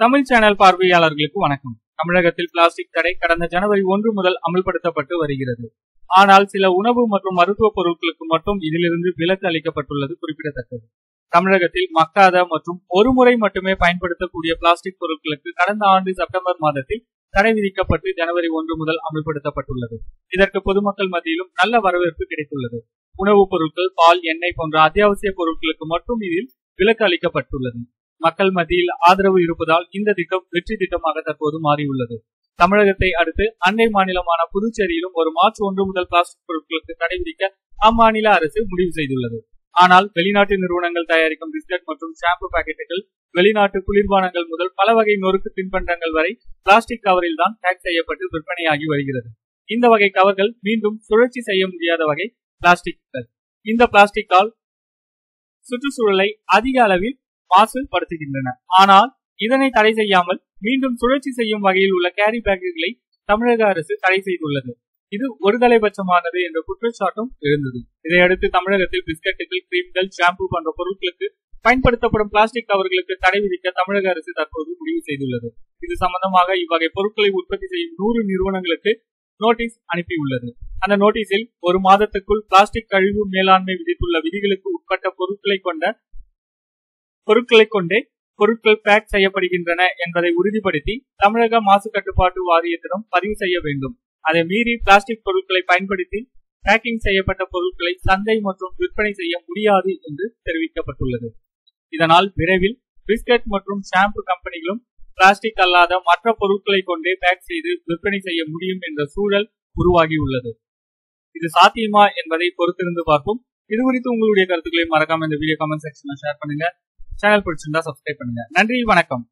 Tamil channel பார்வையாளர்களுக்கு வணக்கம். தமிழகத்தில் பிளாஸ்டிக் தடை கடந்த ஜனவரி ஒன்று முதல் அமல்படுத்தப்பட்டு வருகிறது. ஆனால் சில உணவு மற்றும் மருத்துவ பொருட்களுக்கு மட்டும் இதிலிருந்து விலக்கு அளிக்கப்பட்டுள்ளது குறிப்பிடத்தக்கது. தமிழகத்தில் மக்காத மற்றும் ஒரு முறை மட்டுமே பயன்படுத்தக்கூடிய பிளாஸ்டிக் பொருட்களுக்கு கடந்த ஆண்டு செப்டம்பர் மாதத்தில் தடை விதிக்கப்பட்டு ஜனவரி ஒன்று முதல் அமல்படுத்தப்பட்டுள்ளது. இதற்கு பொதுமக்கள் மத்தியிலும் நல்ல வரவேற்பு கிடைத்துள்ளது. உணவுப் பொருட்கள் பால் எண்ணெய் போன்ற அத்தியாவசிய பொருட்களுக்கு மட்டும் இதில் விலக்கு அளிக்கப்பட்டுள்ளது. மக்கள் மத்தியில் ஆதரவு இருப்பதால் இந்த திட்டம் வெற்றி திட்டமாக தற்போது மாறியுள்ளது. தமிழகத்தை அடுத்து அண்டை மாநிலமான புதுச்சேரியிலும் ஒரு மார்ச் ஒன்று முதல் பிளாஸ்டிக் பொருட்களுக்கு தடை விதிக்க அம்மாநில அரசு முடிவு செய்துள்ளது. ஆனால் வெளிநாட்டு நிறுவனங்கள் தயாரிக்கும் பிஸ்கட் மற்றும் ஷாம்பு பாக்கெட்டுகள் வெளிநாட்டு குளிர்பானங்கள் முதல் பல வகை நொறுக்கு தின்பண்டங்கள் வரை பிளாஸ்டிக் கவரில் தான் பேக் செய்யப்பட்டு விற்பனையாகி வருகிறது. இந்த வகை கவர்கள் மீண்டும் சுழற்சி செய்ய முடியாத வகை பிளாஸ்டிக்கள் இந்த பிளாஸ்டிக்கால் சுற்றுச்சூழலை அதிக அளவில் மாசுபடுத்துகின்றன ஆனால் இதனை தடை செய்யாமல் மீண்டும் சுழற்சி செய்யும் வகையில் உள்ள கேரி பேக்குகளை தமிழக அரசு தடை செய்துள்ளது. இது ஒருதலைபட்சமானது என்ற குற்றச்சாட்டும் இருந்தது இதையடுத்து தமிழகத்தில் பிஸ்கட்டுகள் கிரீம்கள் ஷாம்பு போன்ற பொருட்களுக்கு பயன்படுத்தப்படும் பிளாஸ்டிக் கவர்களுக்கு தடை விதிக்க தமிழக அரசு தற்போது முடிவு செய்துள்ளது. இது சம்பந்தமாக இவ்வகை பொருட்களை உற்பத்தி செய்யும் நூறு நிறுவனங்களுக்கு நோட்டீஸ் அனுப்பியுள்ளது. அந்த நோட்டீஸில் ஒரு மாதத்துக்குள் பிளாஸ்டிக் கழிவு மேலாண்மை விதித்துள்ள விதிகளுக்கு உட்பட்ட பொருட்களை கொண்ட பொருட்களை கொண்டே பொருட்கள் பேக் செய்யப்படுகின்றன என்பதை உறுதிப்படுத்தி தமிழக மாசு கட்டுப்பாட்டு வாரியத்திடம் பதிவு செய்ய வேண்டும். அதை மீறி பிளாஸ்டிக் பொருட்களை பயன்படுத்தி பேக்கிங் செய்யப்பட்ட பொருட்களை சந்தை மற்றும் விற்பனை செய்ய முடியாது என்று தெரிவிக்கப்பட்டுள்ளது. இதனால் விரைவில் பிஸ்கட் மற்றும் ஷாம்பு கம்பெனிகளும் பிளாஸ்டிக் அல்லாத மற்ற பொருட்களை கொண்டே பேக் செய்து விற்பனை செய்ய முடியும் என்ற சூழல் உருவாகியுள்ளது. இது சாத்தியமா என்பதை பொறுத்திருந்து பார்ப்போம். இது குறித்து உங்களுடைய கருத்துக்களை மறக்காம இந்த வீடியோ கமெண்ட் செக்ஷன்ல ஷேர் பண்ணுங்க. சேனல் பிடிச்சிருந்தா சப்ஸ்கிரைப் பண்ணுங்க. நன்றி வணக்கம்.